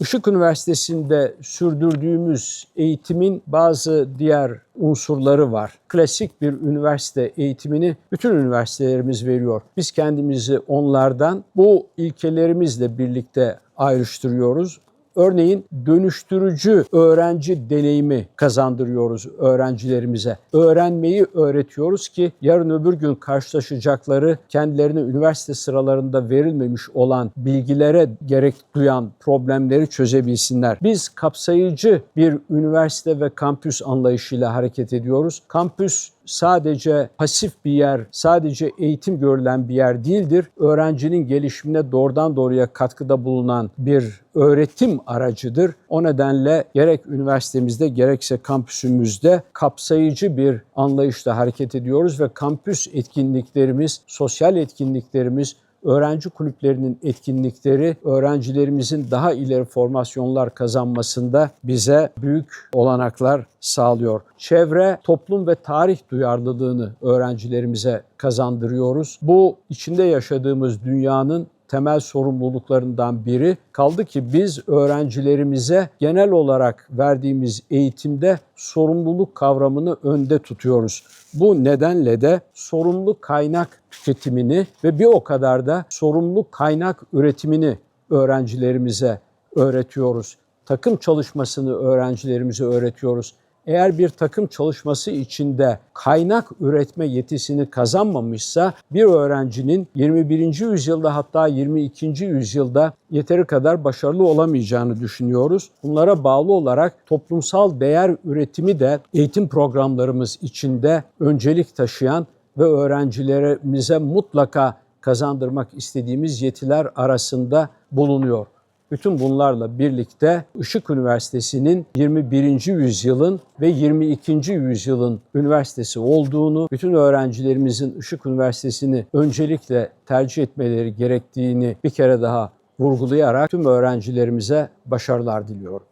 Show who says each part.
Speaker 1: Işık Üniversitesi'nde sürdürdüğümüz eğitimin bazı diğer unsurları var. Klasik bir üniversite eğitimini bütün üniversitelerimiz veriyor. Biz kendimizi onlardan bu ilkelerimizle birlikte ayrıştırıyoruz. Örneğin dönüştürücü öğrenci deneyimi kazandırıyoruz öğrencilerimize. Öğrenmeyi öğretiyoruz ki yarın öbür gün karşılaşacakları kendilerine üniversite sıralarında verilmemiş olan bilgilere gerek duyan problemleri çözebilsinler. Biz kapsayıcı bir üniversite ve kampüs anlayışıyla hareket ediyoruz. Kampüs sadece pasif bir yer, sadece eğitim görülen bir yer değildir. Öğrencinin gelişimine doğrudan doğruya katkıda bulunan bir öğretim aracıdır. O nedenle gerek üniversitemizde gerekse kampüsümüzde kapsayıcı bir anlayışla hareket ediyoruz ve kampüs etkinliklerimiz, sosyal etkinliklerimiz, öğrenci kulüplerinin etkinlikleri öğrencilerimizin daha ileri formasyonlar kazanmasında bize büyük olanaklar sağlıyor. Çevre, toplum ve tarih duyarlılığını öğrencilerimize kazandırıyoruz. Bu içinde yaşadığımız dünyanın temel sorumluluklarından biri. Kaldı ki biz öğrencilerimize genel olarak verdiğimiz eğitimde sorumluluk kavramını önde tutuyoruz. Bu nedenle de sorumlu kaynak tüketimini ve bir o kadar da sorumlu kaynak üretimini öğrencilerimize öğretiyoruz. Takım çalışmasını öğrencilerimize öğretiyoruz. Eğer bir takım çalışması içinde kaynak üretme yetisini kazanmamışsa bir öğrencinin 21. yüzyılda hatta 22. yüzyılda yeteri kadar başarılı olamayacağını düşünüyoruz. Bunlara bağlı olarak toplumsal değer üretimi de eğitim programlarımız içinde öncelik taşıyan ve öğrencilerimize mutlaka kazandırmak istediğimiz yetiler arasında bulunuyor. Bütün bunlarla birlikte Işık Üniversitesi'nin 21. yüzyılın ve 22. yüzyılın üniversitesi olduğunu, bütün öğrencilerimizin Işık Üniversitesi'ni öncelikle tercih etmeleri gerektiğini bir kere daha vurgulayarak tüm öğrencilerimize başarılar diliyorum.